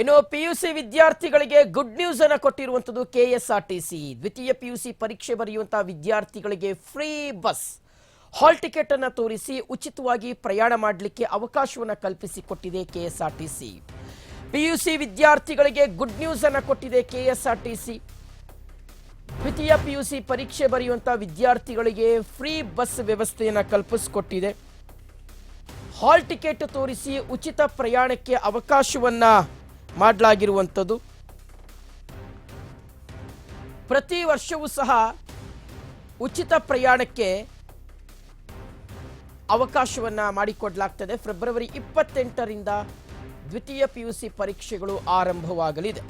ಇನ್ನು P U C ವಿದ್ಯಾರ್ಥಿಗಳಿಗೆ good news ಅನ್ನು ಕೊಟ್ಟಿರುವಂಥದ್ದು K S R T C ದ್ವಿತೀಯ ಪಿ ಯು ಸಿ ಪರೀಕ್ಷೆ ಬರೆಯುವಂತಹ ವಿದ್ಯಾರ್ಥಿಗಳಿಗೆ ಫ್ರೀ ಬಸ್ ಹಾಲ್ ಟಿಕೆಟ್ ಅನ್ನು ತೋರಿಸಿ ಉಚಿತವಾಗಿ ಪ್ರಯಾಣ ಮಾಡಲಿಕ್ಕೆ ಅವಕಾಶವನ್ನು ಕಲ್ಪಿಸಿಕೊಟ್ಟಿದೆ K S R T C P U C ವಿದ್ಯಾರ್ಥಿಗಳಿಗೆ ಗುಡ್ ನ್ಯೂಸ್ ಅನ್ನು ಕೊಟ್ಟಿದೆ K S R T C ದ್ವಿತೀಯ ಪಿ ಯು ಸಿ ಪರೀಕ್ಷೆ ಬರೆಯುವಂತಹ ವಿದ್ಯಾರ್ಥಿಗಳಿಗೆ ಫ್ರೀ ಬಸ್ ವ್ಯವಸ್ಥೆಯನ್ನು ಕಲ್ಪಿಸಿಕೊಟ್ಟಿದೆ. ಹಾಲ್ ಟಿಕೆಟ್ ತೋರಿಸಿ ಉಚಿತ ಪ್ರಯಾಣಕ್ಕೆ ಅವಕಾಶವನ್ನ ಮಾಡಲಾಗಿರುವಂಥದ್ದು. ಪ್ರತಿ ವರ್ಷವೂ ಸಹ ಉಚಿತ ಪ್ರಯಾಣಕ್ಕೆ ಅವಕಾಶವನ್ನು ಮಾಡಿಕೊಡಲಾಗ್ತದೆ. ಫೆಬ್ರವರಿ ಇಪ್ಪತ್ತೆಂಟರಿಂದ ದ್ವಿತೀಯ ಪಿ ಯು ಸಿ ಪರೀಕ್ಷೆಗಳು ಆರಂಭವಾಗಲಿದೆ.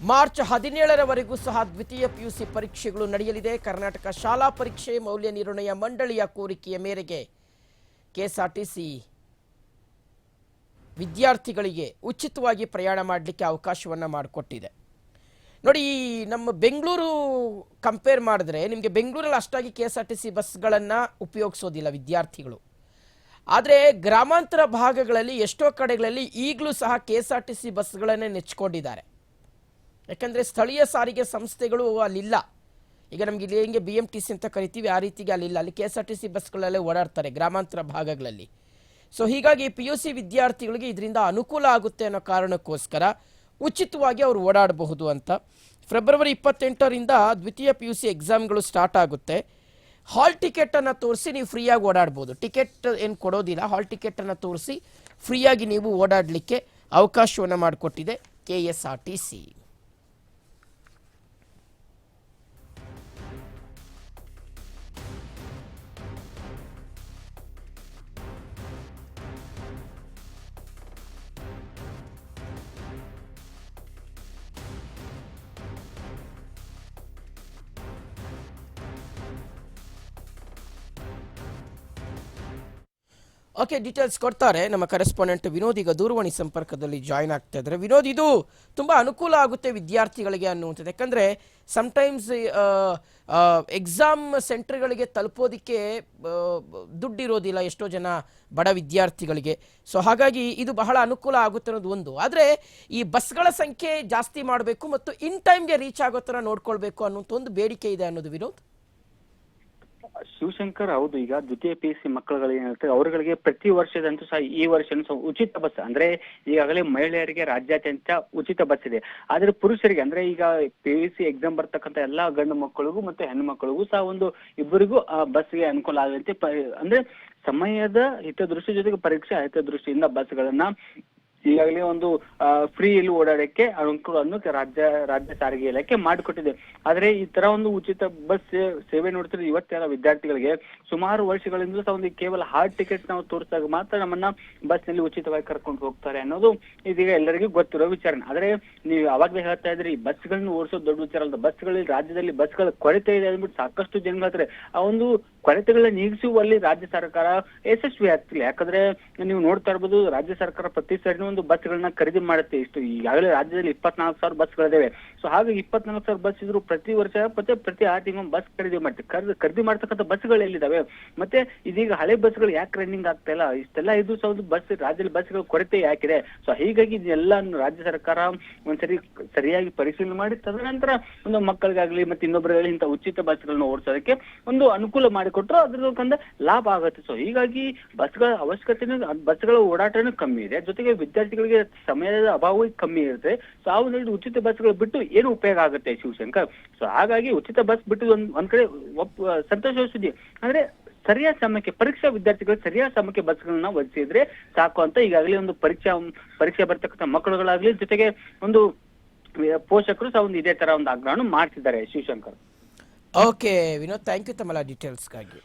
ಮಾರ್ಚ್ ಹದಿನೇಳರವರೆಗೂ ಸಹ ದ್ವಿತೀಯ ಪಿ ಯು ಸಿ ಪರೀಕ್ಷೆಗಳು ನಡೆಯಲಿದೆ. ಕರ್ನಾಟಕ ಶಾಲಾ ಪರೀಕ್ಷೆ ಮೌಲ್ಯ ನಿರ್ಣಯ ಮಂಡಳಿಯ ಕೋರಿಕೆಯ ಮೇರೆಗೆ ಕೆಎಸ್ಆರ್ಟಿಸಿ ವಿದ್ಯಾರ್ಥಿಗಳಿಗೆ ಉಚಿತವಾಗಿ ಪ್ರಯಾಣ ಮಾಡಲಿಕ್ಕೆ ಅವಕಾಶವನ್ನು ಮಾಡಿಕೊಟ್ಟಿದೆ. ನೋಡಿ, ಈ ನಮ್ಮ ಬೆಂಗಳೂರು ಕಂಪೇರ್ ಮಾಡಿದ್ರೆ ನಿಮಗೆ ಬೆಂಗಳೂರಲ್ಲಿ ಅಷ್ಟಾಗಿ K S R T C ಬಸ್ಗಳನ್ನು ಉಪಯೋಗಿಸೋದಿಲ್ಲ ವಿದ್ಯಾರ್ಥಿಗಳು. ಆದರೆ ಗ್ರಾಮಾಂತರ ಭಾಗಗಳಲ್ಲಿ ಎಷ್ಟೋ ಕಡೆಗಳಲ್ಲಿ ಈಗಲೂ ಸಹ K S R T C ಬಸ್ಗಳನ್ನೇ ನೆಚ್ಕೊಂಡಿದ್ದಾರೆ. ಯಾಕಂದರೆ ಸ್ಥಳೀಯ ಸಾರಿಗೆ ಸಂಸ್ಥೆಗಳು ಅಲ್ಲಿಲ್ಲ. ಈಗ ನಮಗೆ ಇಲ್ಲಿ ಹೆಂಗೆ ಬಿ ಎಂ ಟಿ ಸಿ ಅಂತ ಕರಿತೀವಿ, ಆ ರೀತಿಗೆ ಅಲ್ಲಿಲ್ಲ. ಅಲ್ಲಿ K S R T C ಬಸ್ಗಳಲ್ಲೇ ಓಡಾಡ್ತಾರೆ ಗ್ರಾಮಾಂತರ ಭಾಗಗಳಲ್ಲಿ. ಸೊ ಹೀಗಾಗಿ ಪಿ ಯು ಸಿ ವಿದ್ಯಾರ್ಥಿಗಳಿಗೆ ಇದರಿಂದ ಅನುಕೂಲ ಆಗುತ್ತೆ ಅನ್ನೋ ಕಾರಣಕ್ಕೋಸ್ಕರ ಉಚಿತವಾಗಿ ಅವರು ಓಡಾಡಬಹುದು ಅಂತ. ಫೆಬ್ರವರಿ ಇಪ್ಪತ್ತೆಂಟರಿಂದ ದ್ವಿತೀಯ ಪಿ ಯು ಸಿ ಎಕ್ಸಾಮ್ಗಳು ಸ್ಟಾರ್ಟ್ ಆಗುತ್ತೆ. ಹಾಲ್ ಟಿಕೆಟನ್ನು ತೋರಿಸಿ ನೀವು ಫ್ರೀಯಾಗಿ ಓಡಾಡ್ಬೋದು. ಟಿಕೆಟ್ ಏನು ಕೊಡೋದಿಲ್ಲ. ಹಾಲ್ ಟಿಕೆಟನ್ನು ತೋರಿಸಿ ಫ್ರೀಯಾಗಿ ನೀವು ಓಡಾಡಲಿಕ್ಕೆ ಅವಕಾಶವನ್ನು ಮಾಡಿಕೊಟ್ಟಿದೆ K S R T C okay details ಕೊಡ್ತಾರೆ. ನಮ್ಮ ಕರೆಸ್ಪಾಂಡೆಂಟ್ ವಿನೋದ್ ಈಗ ದೂರವಾಣಿ ಸಂಪರ್ಕದಲ್ಲಿ ಜಾಯ್ನ್ ಆಗ್ತಾ ಇದ್ದಾರೆ. ವಿನೋದ್, ಇದು ತುಂಬ ಅನುಕೂಲ ಆಗುತ್ತೆ ವಿದ್ಯಾರ್ಥಿಗಳಿಗೆ ಅನ್ನುವಂಥದ್ದು. ಯಾಕಂದರೆ ಸಮ್ಟೈಮ್ಸ್ ಎಕ್ಸಾಮ್ ಸೆಂಟರ್ಗಳಿಗೆ ತಲುಪೋದಕ್ಕೆ ದುಡ್ಡಿರೋದಿಲ್ಲ ಎಷ್ಟೋ ಜನ ಬಡ ವಿದ್ಯಾರ್ಥಿಗಳಿಗೆ. ಸೊ ಹಾಗಾಗಿ ಇದು ಬಹಳ ಅನುಕೂಲ ಆಗುತ್ತೆ ಅನ್ನೋದು ಒಂದು. ಆದರೆ ಈ ಬಸ್ಗಳ ಸಂಖ್ಯೆ ಜಾಸ್ತಿ ಮಾಡಬೇಕು ಮತ್ತು ಇನ್ ಟೈಮ್ಗೆ ರೀಚ್ ಆಗೋ ಥರ ನೋಡ್ಕೊಳ್ಬೇಕು ಅನ್ನೋಂಥ ಒಂದು ಬೇಡಿಕೆ ಇದೆ ಅನ್ನೋದು ವಿನೋದ್. ಶಿವಶಂಕರ್ ಹೌದು, ಈಗ ದ್ವಿತೀಯ ಪಿ ಯು ಸಿ ಮಕ್ಕಳುಗಳು ಏನಿರ್ತದೆ ಅವರುಗಳಿಗೆ ಪ್ರತಿ ವರ್ಷದಂತೂ ಸಹ ಈ ವರ್ಷ ಸಹ ಉಚಿತ ಬಸ್. ಅಂದ್ರೆ ಈಗಾಗಲೇ ಮಹಿಳೆಯರಿಗೆ ರಾಜ್ಯಾದ್ಯಂತ ಉಚಿತ ಬಸ್ ಇದೆ. ಆದ್ರೆ ಪುರುಷರಿಗೆ, ಅಂದ್ರೆ ಈಗ ಪಿ ಯು ಸಿ ಎಕ್ಸಾಮ್ ಬರ್ತಕ್ಕಂಥ ಎಲ್ಲಾ ಗಂಡು ಮಕ್ಕಳಿಗೂ ಮತ್ತೆ ಹೆಣ್ಣು ಮಕ್ಕಳಿಗೂ ಸಹ ಒಂದು ಇಬ್ಬರಿಗೂ, ಆ ಬಸ್ಗೆ ಅನುಕೂಲ ಆಗುತ್ತೆ ಅಂದ್ರೆ ಸಮಯದ ಹಿತದೃಷ್ಟಿ ಜೊತೆಗೆ ಪರೀಕ್ಷೆ ಹಿತದೃಷ್ಟಿಯಿಂದ ಬಸ್ಗಳನ್ನ ಈಗಾಗಲೇ ಒಂದು ಫ್ರೀ ಇಲ್ಲಿ ಓಡಾಡಕ್ಕೆ ಅನುಕೂಲವನ್ನು ರಾಜ್ಯ ರಾಜ್ಯ ಸಾರಿಗೆ ಇಲಾಖೆ ಮಾಡಿಕೊಟ್ಟಿದೆ. ಆದ್ರೆ ಈ ತರ ಒಂದು ಉಚಿತ ಬಸ್ ಸೇವೆ ನೋಡ್ತಿರೋ ಇವತ್ತೆಲ್ಲ ವಿದ್ಯಾರ್ಥಿಗಳಿಗೆ ಸುಮಾರು ವರ್ಷಗಳಿಂದ ಸಹ ಒಂದು ಕೇವಲ ಹಾರ್ಡ್ ಟಿಕೆಟ್ ನಾವು ತೋರಿಸಿದಾಗ ಮಾತ್ರ ನಮ್ಮನ್ನ ಬಸ್ನಲ್ಲಿ ಉಚಿತವಾಗಿ ಕರ್ಕೊಂಡು ಹೋಗ್ತಾರೆ ಅನ್ನೋದು ಇದೀಗ ಎಲ್ಲರಿಗೂ ಗೊತ್ತಿರೋ ವಿಚಾರ ಆದ್ರೆ ನೀವು ಅವಾಗಲೇ ಹೇಳ್ತಾ ಇದ್ರಿ ಈ ಬಸ್ಗಳನ್ನ ಓಡಿಸೋ ದೊಡ್ಡ ವಿಚಾರ ಅಲ್ಲ ಬಸ್ಗಳಲ್ಲಿ, ರಾಜ್ಯದಲ್ಲಿ ಬಸ್ಗಳ ಕೊರತೆ ಇದೆ ಅಂದ್ಬಿಟ್ಟು ಸಾಕಷ್ಟು ಜನ ಆ ಒಂದು ಕೊರತೆಗಳನ್ನ ನೀಗಿಸುವಲ್ಲಿ ರಾಜ್ಯ ಸರ್ಕಾರ ಯಶಸ್ವಿ ಆಗ್ತಿಲ್ಲ ಯಾಕಂದ್ರೆ ನೀವು ನೋಡ್ತಾ ಇರ್ಬೋದು, ರಾಜ್ಯ ಸರ್ಕಾರ ಪ್ರತಿ ಸರಿ ಒಂದು ಬಸ್ಗಳನ್ನ ಖರೀದಿ ಮಾಡುತ್ತೆ. ಇಷ್ಟು ಈಗಾಗಲೇ ರಾಜ್ಯದಲ್ಲಿ ಇಪ್ಪತ್ನಾಲ್ಕು ಸಾವಿರ ಬಸ್ಗಳಿದಾವೆ. ಸೊ ಹಾಗಾಗಿ ಇಪ್ಪತ್ನಾಲ್ಕು ಸಾವಿರ ಬಸ್ ಇದ್ರು ಪ್ರತಿ ವರ್ಷ ಮತ್ತೆ ಪ್ರತಿ ಆರು ತಿಂಗಳು ಬಸ್ ಖರೀದಿ ಮಾಡ್ತೀವಿ ಖರೀದಿ ಖರೀದಿ ಮಾಡ್ತಕ್ಕಂಥ ಬಸ್ಗಳು ಎಲ್ಲಿದ್ದಾವೆ ಮತ್ತೆ ಇದೀಗ ಹಳೆ ಬಸ್ಗಳು ಯಾಕೆ ರನ್ನಿಂಗ್ ಆಗ್ತಾ ಇಲ್ಲ? ಇಷ್ಟೆಲ್ಲ ಇದು ಸಹ ಒಂದು ಬಸ್, ರಾಜ್ಯದಲ್ಲಿ ಬಸ್ಗಳ ಕೊರತೆ ಯಾಕಿದೆ? ಸೊ ಹೀಗಾಗಿ ಇದೆಲ್ಲ ರಾಜ್ಯ ಸರ್ಕಾರ ಒಂದ್ಸರಿ ಸರಿಯಾಗಿ ಪರಿಶೀಲನೆ ಮಾಡಿ, ತದನಂತರ ಒಂದು ಮಕ್ಕಳಿಗಾಗ್ಲಿ ಮತ್ತೆ ಇನ್ನೊಬ್ಬರಿಗಾಗಲಿ ಇಂಥ ಉಚಿತ ಬಸ್ಗಳನ್ನ ಓಡಿಸೋದಕ್ಕೆ ಒಂದು ಅನುಕೂಲ ಮಾಡಿಕೊಟ್ರು ಅದ್ರದಕ್ಕಂದ ಲಾಭ ಆಗುತ್ತೆ. ಸೊ ಹೀಗಾಗಿ ಬಸ್ಗಳ ಅವಶ್ಯಕತೆ ಬಸ್ಗಳ ಓಡಾಟನೂ ಕಮ್ಮಿ ಇದೆ. ಜೊತೆಗೆ ವಿದ್ಯಾರ್ಥಿಗಳಿಗೆ ಸಮಯದ ಅಭಾವ ಕಮ್ಮಿ ಇರುತ್ತೆ. ಸೊ ಆ ಒಂದು ಉಚಿತ ಬಸ್ಗಳು ಬಿಟ್ಟು ಏನು ಉಪಯೋಗ ಆಗುತ್ತೆ ಶಿವಶಂಕರ್? ಸೊ ಹಾಗಾಗಿ ಉಚಿತ ಬಸ್ ಬಿಟ್ಟು ಒಂದ್ ಒಂದ್ ಕಡೆ ಸಂತೋಷ ಸುದ್ದಿ. ಅಂದ್ರೆ ಸರಿಯಾದ ಸಮಯಕ್ಕೆ, ಪರೀಕ್ಷಾ ವಿದ್ಯಾರ್ಥಿಗಳು ಸರಿಯಾದ ಸಮಯಕ್ಕೆ ಬಸ್ಗಳನ್ನ ಒದಗಿಸಿದ್ರೆ ಸಾಕು ಅಂತ ಈಗಾಗಲೇ ಒಂದು ಪರೀಕ್ಷಾ, ಪರೀಕ್ಷೆ ಬರ್ತಕ್ಕಂಥ ಮಕ್ಕಳುಗಳಾಗ್ಲಿ, ಜೊತೆಗೆ ಒಂದು ಪೋಷಕರು ಸಹ ಒಂದು ಇದೇ ತರ ಒಂದು ಆಗ್ರಹವನ್ನು ಮಾಡ್ತಿದ್ದಾರೆ Shivashankar. Okay Vinod thank you ತಮ್ಮ ಡೀಟೇಲ್ಸ್ಗಾಗಿ